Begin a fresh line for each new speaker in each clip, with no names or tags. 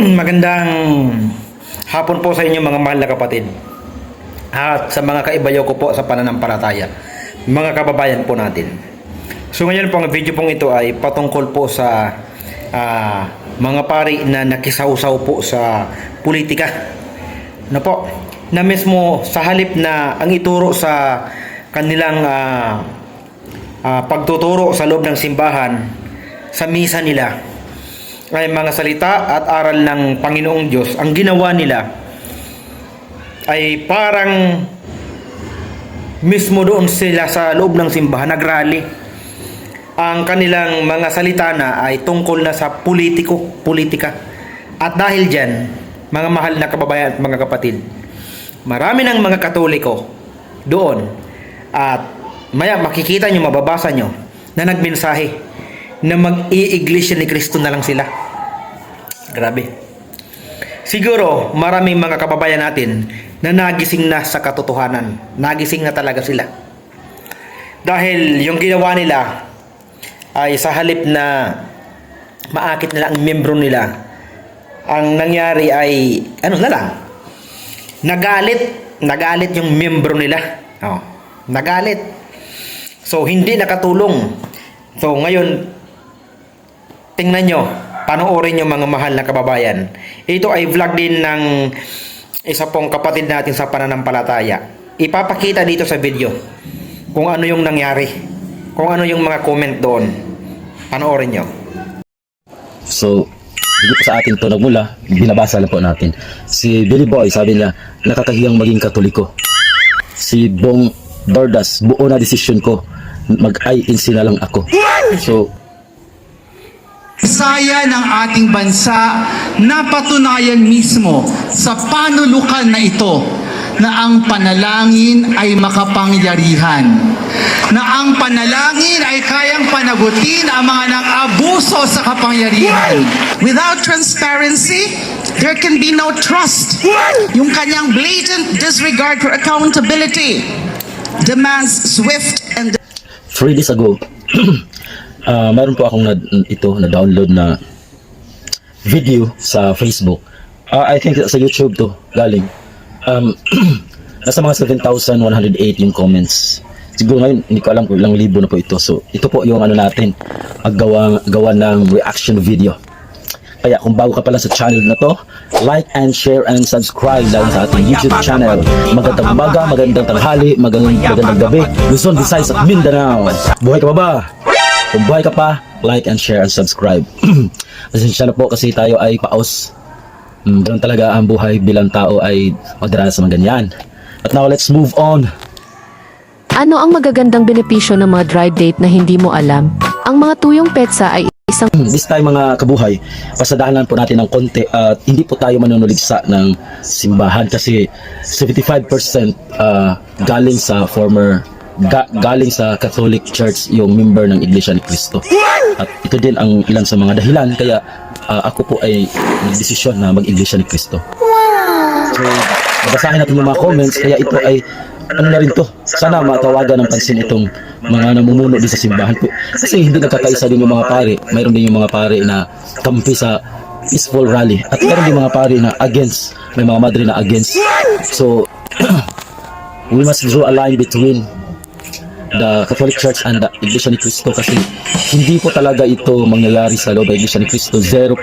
Magandang hapon po sa inyo mga mahal na kapatid. At sa mga kaibayo ko po sa pananampalataya. Mga kababayan po natin. So ngayon po ang video pong ito ay patungkol po sa ah, mga pari na nakisawsaw po sa politika. Na po, na mismo sa halip na ang ituro sa kanilang ah, ah, pagtuturo sa loob ng simbahan sa misa nila ay mga salita at aral ng Panginoong Diyos, ang ginawa nila ay parang mismo doon sila sa loob ng simbahan nagrally. Ang kanilang mga salita na ay tungkol na sa politiko, politika. At dahil dyan, mga mahal na kababayan at mga kapatid, marami ng mga katoliko doon at maya makikita nyo, mababasa nyo na nagmensahe na mag-iiglesia ni Kristo na lang sila. Grabe. Siguro, maraming mga kababayan natin na nagising na sa katotohanan. Nagising na talaga sila. Dahil yung ginawa nila ay sa halip na maakit nila ang membro nila, ang nangyari ay, ano na lang, nagalit, nagalit yung membro nila. Oh, nagalit. So, hindi nakatulong. So, ngayon, tingnan nyo, panoorin nyo mga mahal na kababayan. Ito ay vlog din ng isa pong kapatid natin sa pananampalataya. Ipapakita dito sa video kung ano yung nangyari. Kung ano yung mga comment doon. Panoorin nyo.
So, po sa atin to nagmula, binabasa lang po natin. Si Billy Boy, sabi niya, nakakahiyang maging katoliko. Si Bong Dordas, buo na desisyon ko, mag-INC na lang ako. So,
Saya ng ating bansa napatunayan mismo sa panulukan na ito na ang panalangin ay makapangyarihan. Na ang panalangin ay kayang panagutin ang mga nang-abuso sa kapangyarihan. Without transparency, there can be no trust. Yung kanyang blatant disregard for accountability demands swift and
three days ago, ah mayroon po akong na, ito, na-download na video sa Facebook. Ah, I think sa YouTube to, galing. Um, nasa mga 7,108 yung comments. Siguro ngayon, hindi ko alam kung ilang libo na po ito. So, ito po yung ano natin, gawa, gawa ng reaction video. Kaya kung bago ka pala sa channel na to, like and share and subscribe lang sa ating YouTube channel. Magandang umaga, magandang tanghali, magandang, magandang gabi. Luzon, Visayas at Mindanao. Buhay ka pa ba? Kung buhay ka pa, like and share and subscribe. Pasensya na po kasi tayo ay paos. Mm, ganun talaga ang buhay bilang tao ay magdaranas sa mga ganyan. But now let's move on.
Ano ang magagandang benepisyo ng mga drive date na hindi mo alam? Ang mga tuyong petsa ay isang
This time mga kabuhay, pasadahanan po natin ng konti at hindi po tayo manunuligsa ng simbahan kasi 75% uh, galing sa former ga- galing sa Catholic Church yung member ng Iglesia ni Cristo. At ito din ang ilan sa mga dahilan kaya uh, ako po ay nagdesisyon na mag-Iglesia ni Cristo. So, babasahin natin yung mga comments kaya ito ay ano na rin to. Sana matawagan ng pansin itong mga namumuno din sa simbahan po. Kasi hindi nagkakaisa din yung mga pare. Mayroon din yung mga pare na kampi sa peaceful rally. At mayroon din mga pare na against. May mga madre na against. So, we must draw a line between the Catholic Church and the Iglesia ni Cristo kasi hindi po talaga ito mangyayari sa loob ng Iglesia ni Cristo. 0%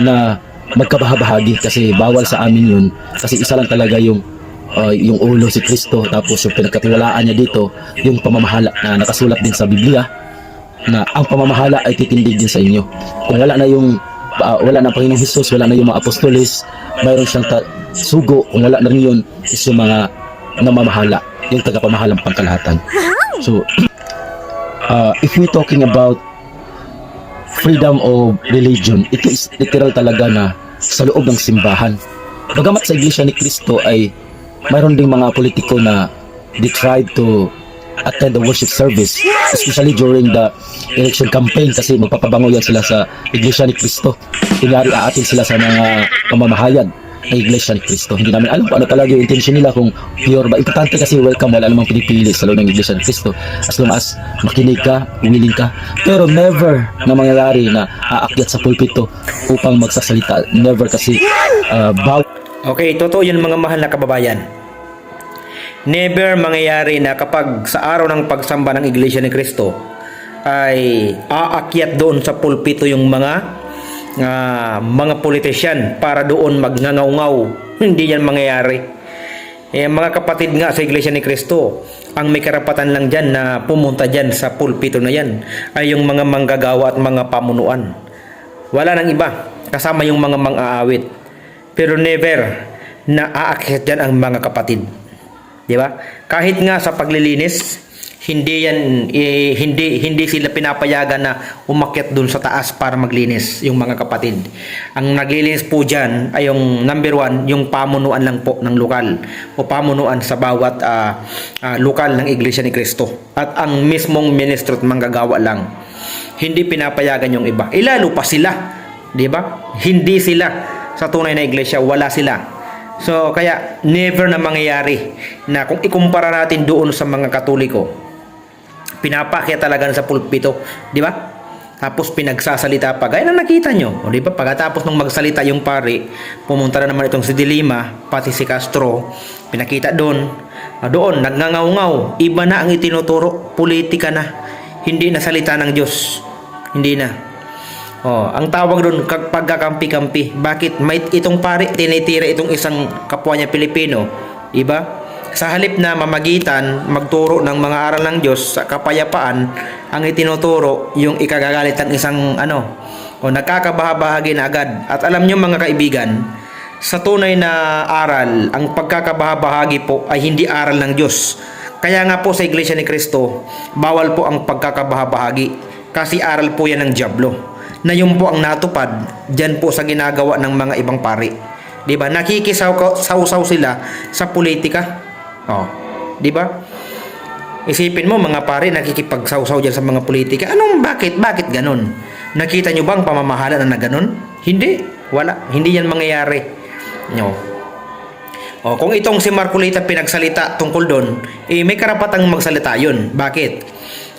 na magkabahabahagi kasi bawal sa amin yun. Kasi isa lang talaga yung uh, yung ulo si Kristo tapos yung pinagkatiwalaan niya dito yung pamamahala na nakasulat din sa Biblia na ang pamamahala ay titindig din sa inyo. Kung wala na yung uh, wala na ang Panginoong Jesus wala na yung mga apostoles mayroon siyang ta- sugo. Kung wala na rin yun is yung mga namamahala yung tagapamahalang pangkalahatan so uh, if we're talking about freedom of religion ito is literal talaga na sa loob ng simbahan. Bagamat sa iglesia ni Kristo ay mayroon ding mga politiko na they tried to attend the worship service especially during the election campaign kasi magpapabango yan sila sa iglesia ni Cristo. Kunyari aatin sila sa mga pamamahayag ng Iglesia ni Cristo. Hindi namin alam kung ano talaga yung intention nila kung pure ba. Importante kasi welcome wala namang pinipili sa loob ng Iglesia ni Cristo. As long as makinig ka, willing ka. Pero never na mangyayari na aakyat sa pulpito upang magsasalita. Never kasi uh, baw
Okay, totoo yun mga mahal na kababayan. Never mangyayari na kapag sa araw ng pagsamba ng Iglesia ni Cristo ay aakyat doon sa pulpito yung mga ah, mga politician para doon magngangaw-ngaw. Hindi yan mangyayari. Eh, mga kapatid nga sa Iglesia ni Cristo, ang may karapatan lang dyan na pumunta dyan sa pulpito na yan ay yung mga manggagawa at mga pamunuan. Wala nang iba, kasama yung mga mang-aawit. Pero never na aakyat dyan ang mga kapatid. Di ba? Kahit nga sa paglilinis, hindi yan eh, hindi hindi sila pinapayagan na umakyat dun sa taas para maglinis yung mga kapatid. Ang naglilinis po diyan ay yung number one, yung pamunuan lang po ng lokal o pamunuan sa bawat ah, ah, lokal ng Iglesia ni Cristo. At ang mismong ministro at manggagawa lang. Hindi pinapayagan yung iba. Ilalo pa sila, 'di ba? Hindi sila sa tunay na iglesia, wala sila. So kaya never na mangyayari na kung ikumpara natin doon sa mga Katoliko, pinapakya talaga sa pulpito, di ba? Tapos pinagsasalita pa. Gaya na nakita nyo. O di ba? Pagkatapos nung magsalita yung pari, pumunta na naman itong si Dilima, pati si Castro. Pinakita doon. Ah, doon, nagngangaw-ngaw. Iba na ang itinuturo. Politika na. Hindi na salita ng Diyos. Hindi na. Oh, ang tawag doon pagkakampi-kampi. Bakit may itong pare tinitira itong isang kapwa niya Pilipino, 'di ba? Sa halip na mamagitan, magturo ng mga aral ng Diyos sa kapayapaan, ang itinuturo yung ikagagalit ng isang ano, o nagkakabahabahagi na agad. At alam niyo mga kaibigan, sa tunay na aral, ang pagkakabahabahagi po ay hindi aral ng Diyos. Kaya nga po sa Iglesia ni Cristo, bawal po ang pagkakabahabahagi kasi aral po yan ng Diablo na yun po ang natupad dyan po sa ginagawa ng mga ibang pari. 'Di ba? Nakikisaw-saw sila sa politika. Oh, 'di ba? Isipin mo mga pare nakikipagsawsaw diyan sa mga politika. Anong bakit? Bakit ganun? Nakita nyo bang pamamahala na na ganun? Hindi. Wala. Hindi yan mangyayari. No. O, kung itong si Marcolita pinagsalita tungkol doon, eh may karapatang magsalita yun. Bakit?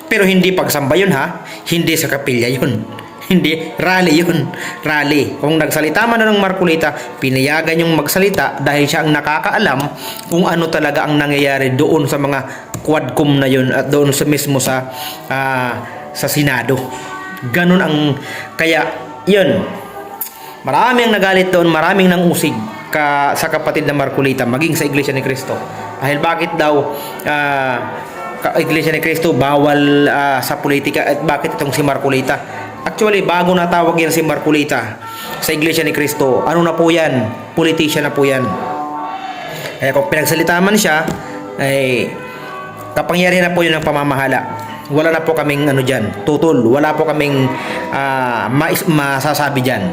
Pero hindi pagsamba yun ha. Hindi sa kapilya yun. Hindi, rally yun. Rally. Kung nagsalita man ng Marcolita, pinayagan yung magsalita dahil siya ang nakakaalam kung ano talaga ang nangyayari doon sa mga quadcom na yun at doon sa mismo sa ah, sa Senado. Ganun ang kaya yun. Marami ang nagalit doon, maraming nang usig ka, sa kapatid na Marcolita maging sa Iglesia ni Cristo. Dahil bakit daw ka- Iglesia ni Cristo bawal ah, sa politika at bakit itong si Marcolita? Actually, bago natawag yan si Marcolita sa Iglesia ni Cristo, ano na po yan? Politician na po yan. Kaya kung pinagsalita man siya, ay kapangyarihan na po yun ng pamamahala. Wala na po kaming ano dyan, tutol. Wala po kaming mais- masasabi dyan.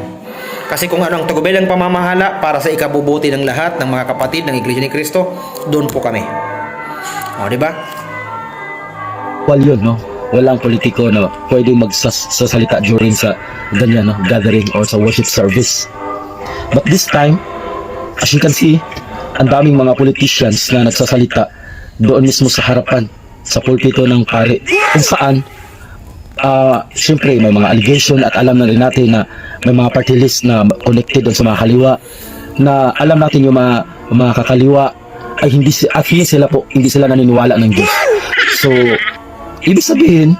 Kasi kung ano ang tagubilang pamamahala para sa ikabubuti ng lahat ng mga kapatid ng Iglesia ni Cristo, doon po kami. O, di ba?
Wal yun, no? Walang politiko na pwedeng magsasalita during sa ganyan, no? Gathering or sa worship service. But this time, as you can see, ang daming mga politicians na nagsasalita doon mismo sa harapan, sa pulpito ng pare, kung saan, ah, syempre may mga allegation at alam na rin natin na may mga party list na connected doon sa mga kaliwa, na alam natin yung mga, mga kakaliwa ay hindi at hindi sila po hindi sila naniniwala ng Diyos. So, ibig sabihin,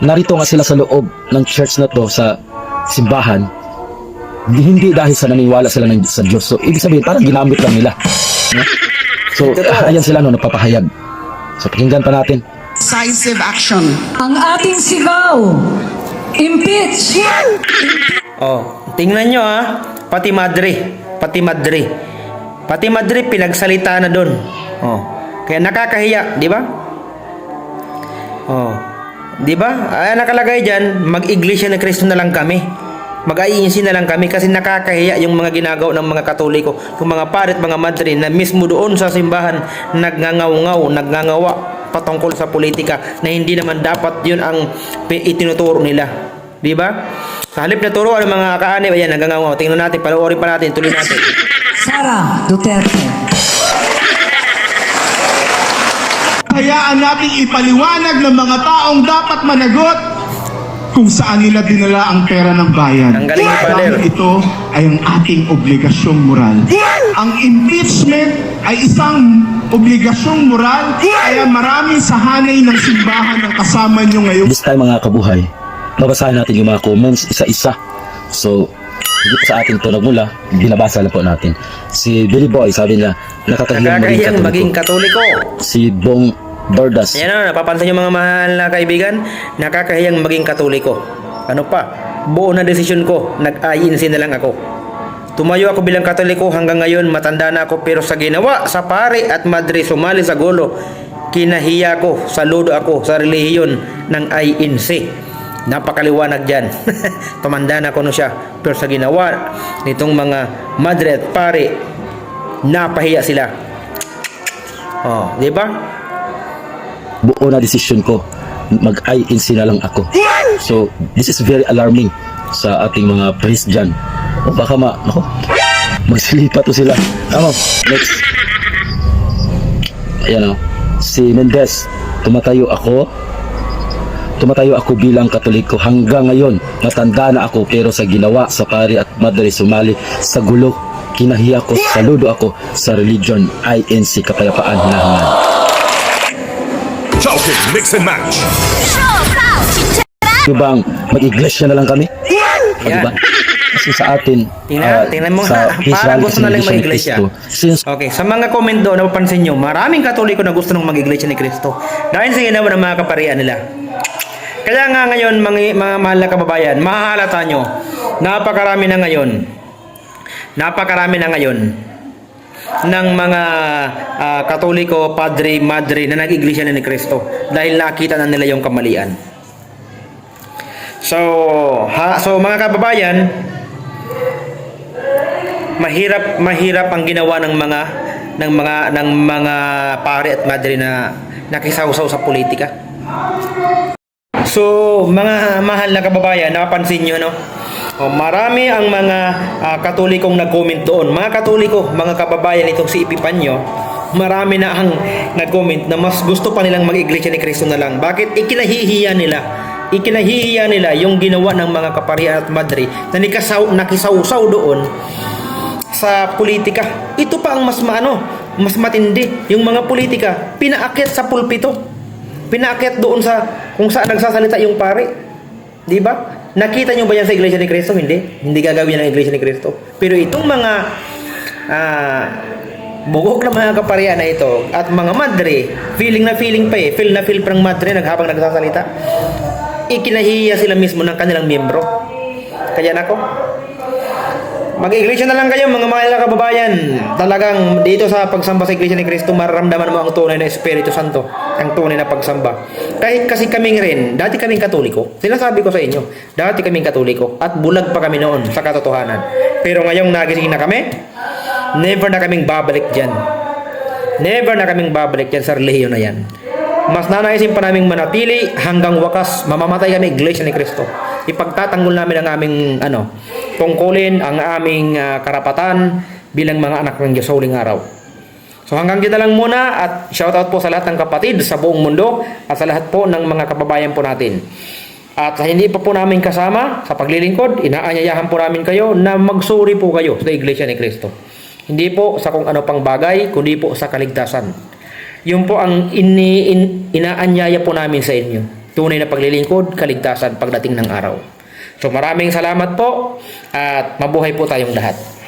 narito nga sila sa loob ng church na to sa simbahan. Di- Hindi dahil sa naniniwala sila ng, sa Diyos. So, ibig sabihin, parang ginamit lang nila. No? So, ayan sila no, nagpapahayag. So, pakinggan pa natin.
Decisive action.
Ang ating sigaw, impeach!
Oh, tingnan nyo ha. Pati Madre. Pati Madre. Pati Madre pinagsalita na doon. Oh. Kaya nakakahiya, di ba? Oh. Di ba? Ay nakalagay diyan, mag-iglesia ng Kristo na lang kami. Mag-INC na lang kami kasi nakakahiya yung mga ginagawa ng mga Katoliko, yung mga parit, mga madre na mismo doon sa simbahan nagngangaw-ngaw, nagngangawa patungkol sa politika na hindi naman dapat yun ang itinuturo nila. Di ba? Sa halip na turuan ng mga kaanib, ayan, nagngangaw. Tingnan natin, panoorin pa natin, tuloy natin.
Sara Duterte.
Hayaan nating ipaliwanag ng mga taong dapat managot kung saan nila dinala ang pera ng bayan.
Ang galing.
Dahil ito ay ang ating obligasyong moral. Ang impeachment ay isang obligasyong moral kaya marami sa hanay ng simbahan ang kasama nyo ngayon.
This time mga kabuhay, babasahin natin yung mga comments isa-isa. So, hindi po sa atin to nagmula, binabasa lang po natin. Si Billy Boy, sabi niya, nakakahiyang maging
Nakakahiyang maging
katoliko.
katoliko.
Si Bong Dordas,
Ayan o, napapansin nyo mga mahal na kaibigan, nakakahiyang maging katoliko. Ano pa, buo na desisyon ko, nag-INC na lang ako. Tumayo ako bilang katoliko hanggang ngayon, matanda na ako, pero sa ginawa, sa pare at madre, sumali sa gulo, kinahiya ko, saludo ako sa relihiyon ng INC. Napakaliwanag dyan. Tumanda na ko siya. Pero sa ginawa nitong mga madre at pare, napahiya sila. Oh, di ba?
buo na desisyon ko, mag-INC na lang ako. So, this is very alarming sa ating mga priest dyan. O baka ma, ako, magsilipa to sila. Ano, next. Ayan o, si Mendez, tumatayo ako, tumatayo ako bilang katoliko hanggang ngayon. Matanda na ako pero sa ginawa sa pari at madre sumali sa gulo. Kinahiya ko, saludo ako sa religion INC Kapayapaan Hinahangan.
Chowking Mix and Match.
Di bang mag-iglesia na lang kami?
Yeah.
diba? Kasi sa atin,
Tingnan,
ah,
tingnan mo
sa
nga,
Israel
parang gusto na lang mag-iglesia.
Since
Okay, sa mga comment doon, napapansin nyo, maraming katoliko na gusto nung mag-iglesia ni Kristo. Dahil sa ginawa ng mga kaparian nila. Kaya nga ngayon, mga, mga mahal na kababayan, mahahalata nyo, napakarami na ngayon, napakarami na ngayon, ng mga ah, katoliko, padre, madre na nag-iglesia na ni Kristo dahil nakita na nila yung kamalian. So, ha, so mga kababayan, mahirap mahirap ang ginawa ng mga ng mga ng mga pare at madre na nakisawsaw sa politika. So, mga mahal na kababayan, napapansin nyo, no? O, marami ang mga ah, katolikong nag-comment doon. Mga katoliko, mga kababayan itong si Epipanyo, marami na ang nag-comment na mas gusto pa nilang mag-iglesia ni Kristo na lang. Bakit? Ikinahihiya nila. Ikinahihiya nila yung ginawa ng mga kaparian at madre na nikasaw, nakisawsaw doon sa politika. Ito pa ang mas maano, mas matindi. Yung mga politika, pinaakyat sa pulpito. Pinaakyat doon sa kung saan nagsasalita yung pare. 'Di ba? Nakita nyo ba yan sa Iglesia ni Cristo? Hindi. Hindi gagawin yan ng Iglesia ni Cristo. Pero itong mga ah bugok na mga kaparian na ito at mga madre, feeling na feeling pa eh, feel na feel parang madre naghabang nagsasalita. Ikinahiya sila mismo ng kanilang miyembro. Kaya nako, Mag-iglesia na lang kayo mga mahal na kababayan. Talagang dito sa pagsamba sa iglesia ni Kristo, mararamdaman mo ang tunay na Espiritu Santo, ang tunay na pagsamba. Kahit kasi kaming rin, dati kaming katoliko. Sinasabi ko sa inyo, dati kaming katoliko at bulag pa kami noon sa katotohanan. Pero ngayong nagising na kami, never na kaming babalik dyan. Never na kaming babalik dyan sa relihiyon na yan. Mas nanaisin pa naming manatili hanggang wakas mamamatay kami iglesia ni Kristo. Ipagtatanggol namin ang aming ano, tungkulin ang aming ah, karapatan bilang mga anak ng Diyos sa huling araw. So hanggang dito lang muna at shoutout po sa lahat ng kapatid sa buong mundo at sa lahat po ng mga kababayan po natin. At hindi pa po namin kasama sa paglilingkod, inaanyayahan po namin kayo na magsuri po kayo sa Iglesia ni Cristo. Hindi po sa kung ano pang bagay, kundi po sa kaligtasan. Yun po ang ini, in, inaanyaya po namin sa inyo. Tunay na paglilingkod, kaligtasan pagdating ng araw. So maraming salamat po at mabuhay po tayong lahat.